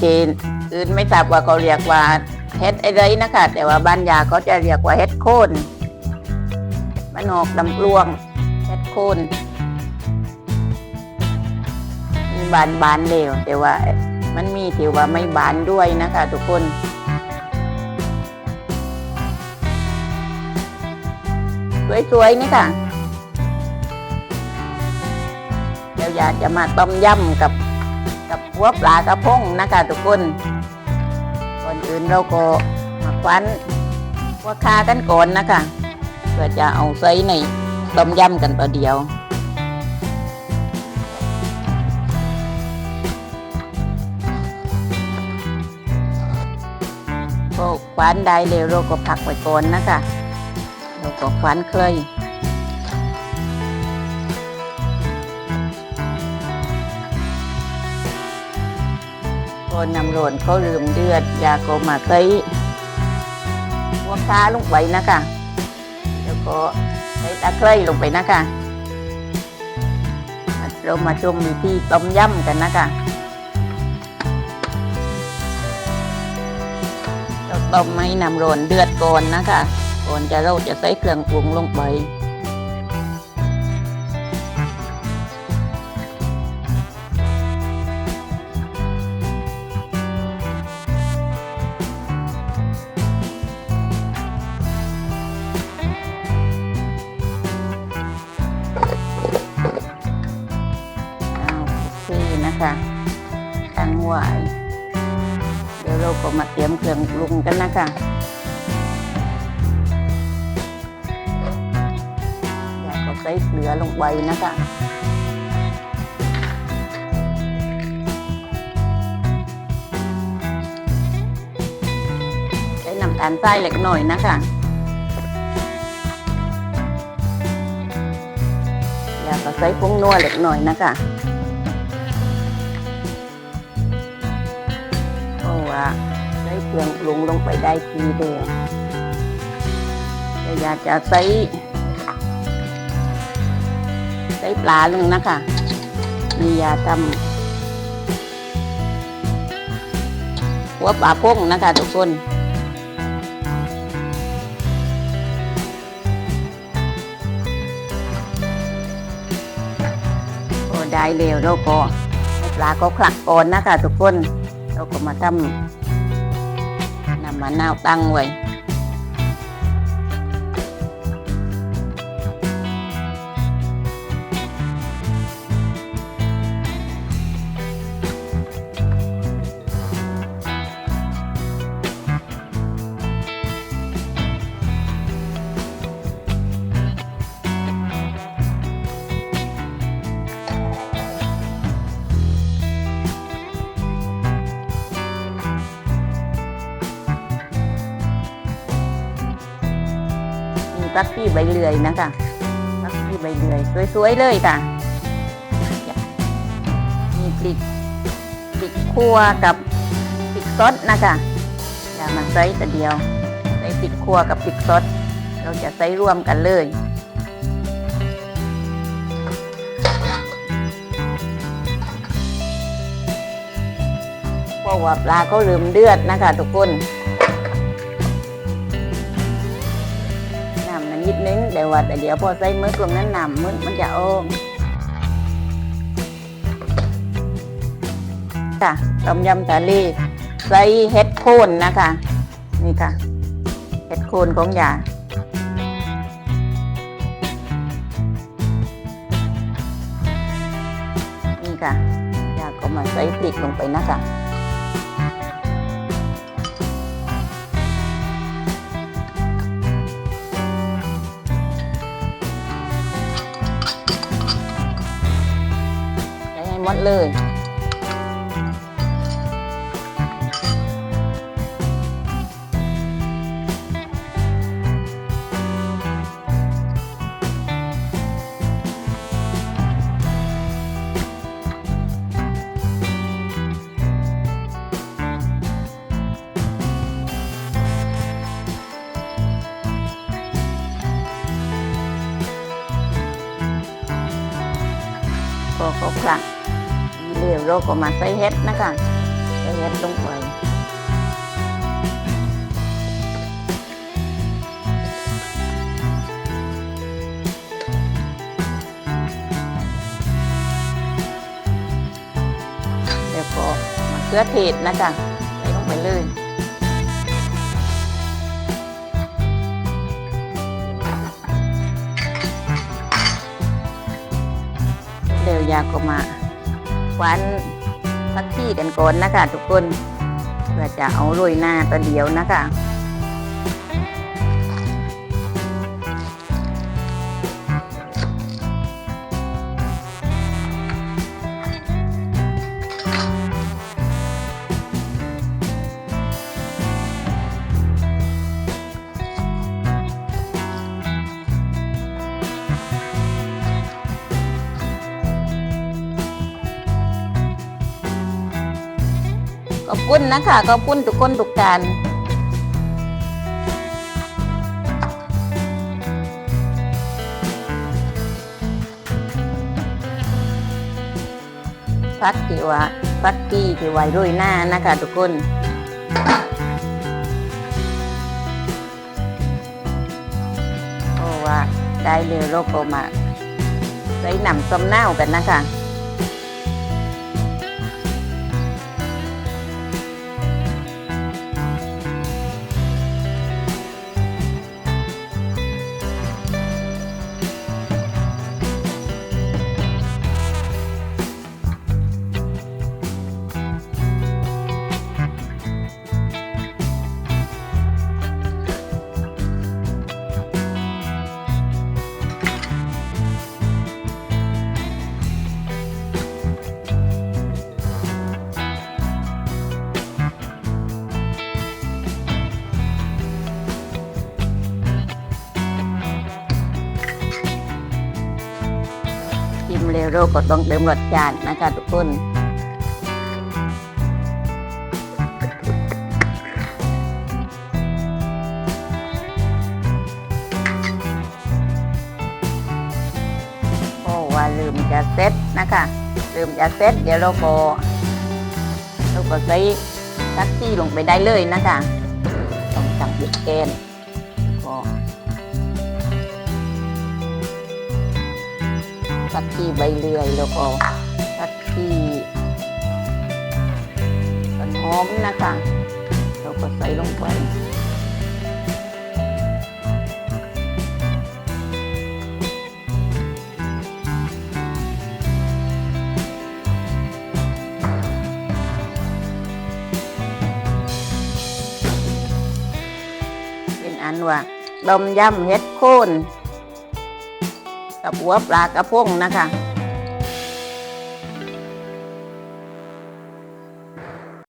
ที่อื่นไม่ทราบว่าเขาเรียกว่าเฮ็ดอะไรนะคะ แต่ว่าบ้านยาเขาจะเรียกว่าเฮ็ดโคนมันออกดำปลวงเฮ็ดโคนมีบานบานเร็วแต่ว่ามันมีที่ว่าไม่บานด้วยนะคะ ทุกคนสวยๆนี่ค่ะเดี๋ยวอยากจะมาต้มยำกับ กับหัวปลากระพงนะคะทุกคนก่อนอื่นเราก็มาควันหัวคากันก่อนนะคะเพื่อจะเอาใส่ในต้มยำกันต่อเดียวก็ควันได้เร็วเราก็พักไว้ก่อนนะคะเราก็ควันเคย คนนำโรนเขาลืมเดือด ยาโกมาใส่หัวคาลงไปนะคะแล้วก็ใส่ตะไคร้ลงไปนะคะเรามาชมวิธีต้มยำกันนะคะเราต้มให้น้ำโรนเดือดก่อนนะคะก่อนจะเราจะใส่เครื่องปรุงลงไป ก็มาเตรียมเครื่องปรุงกันนะคะอยากก็ใส่เกลือลงไปนะคะใช้น้ำตาลทรายเล็กหน่อยนะคะแล้วก็ใส่ผงนัวเล็กหน่อยนะคะ ว่าใส่เครื่องปรุงลงไปได้ทีเดียวแต่อยากจะใส่ใส่ปลาลงนะคะมียาทำหัวปลาพงนะคะทุกคนโอ้ได้เร็วเราก็ปลาก็คลักก่อนนะคะทุกคน เราก็มาทำน้ำมะนาวตั้งไว้ มีปักกี้ใบเลื่อยนะคะปักกี้ใบเลื่อยสวยๆเลยค่ะมีพริกพริกคั่วกับพริกสดนะคะอย่ามาใส่แต่เดียวใส่พริกคั่วกับพริกสดเราจะใส่รวมกันเลยเพราะว่าปลาเขาลืมเดือดนะคะทุกคน แต่ว่าแต่เดี๋ยวพอใส่มือกลงนั้นนำมันมันจะโอ้มค่ะต้มยำทะเลใส่เห็ดโคนนะคะ นี่ค่ะเห็ดโคนของยานี่ค่ะยาก็มาใส่พริกลงไปนะคะ มดเลยพอเขาคลัก เดี๋ยวเราก็มาใส่เห็ดนะคะใส่เฮ็ดลงไปแล้วก็มะเขือเทศนะคะใส่ลงไปเลยเดี๋ยวยาก็มา ควันพักที่กันก่อนนะคะ ทุกคนเพื่อจะเอาโรยหน้าตัวเดียวนะคะ ขอบคุณนะคะขอบคุณทุกคนทุกการพักที่ว่าพักที่ที่ไว้ด้วยหน้านะคะทุกคนเพราะว่าได้เรือโลกก็มาใส่หนำส้มเน่าวกันนะคะ เราก็ต้องเติมรสชาตินะคะทุกคนเพราะว่าลืมจะเซ็ตนะคะ ลืมจะเซ็ตเดี๋ยวเราก็เราก็ใส่ทักซี่ลงไปได้เลยนะคะต้องสั่งบิดเกน ทักซี่ใบเลื่อยแล้วก็ทักซี่ต้นหอมนะคะเราก็ใส่ลงไปเป็นอันว่าดมยำเฮ็ดโคน กับหัวปลากระพงนะคะ